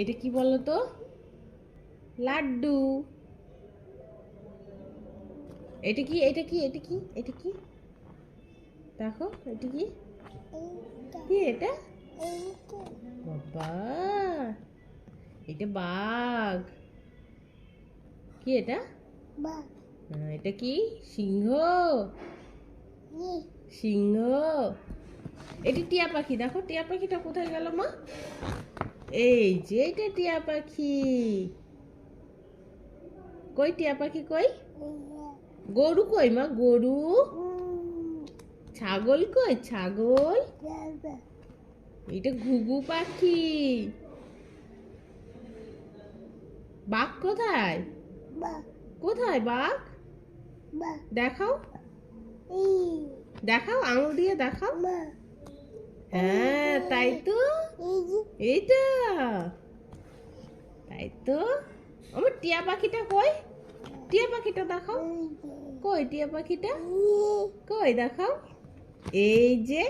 এটা কি বলো তো লাড্ডু। এটা কি এটা কি এটা কি এটা কি? দেখো, এটা কি? কি এটা? বাবা, এটা বাঘ। কি এটা? এটা কি? সিংহ। সিংহ। এটি টিয়া পাখি, দেখো, টিয়া পাখিটা কোথায় গেল মা? এই যে এটা টিয়া পাখি। কই টিয়া পাখি কই? গরু কই মা, গরু? ছাগল কই? ছাগল? এটা ঘুঘু পাখি। বাঘ কোথায়? কোথায় বাঘ? দেখাও। দেখাও, আঙুল দিয়ে দেখাও। হ্যাঁ তাই তো। এইটা। তাই তো। আমার টিয়া পাখিটা কই? টিয়া পাখিটা দেখাও। কই টিয়া পাখিটা? কই দেখাও? এই যে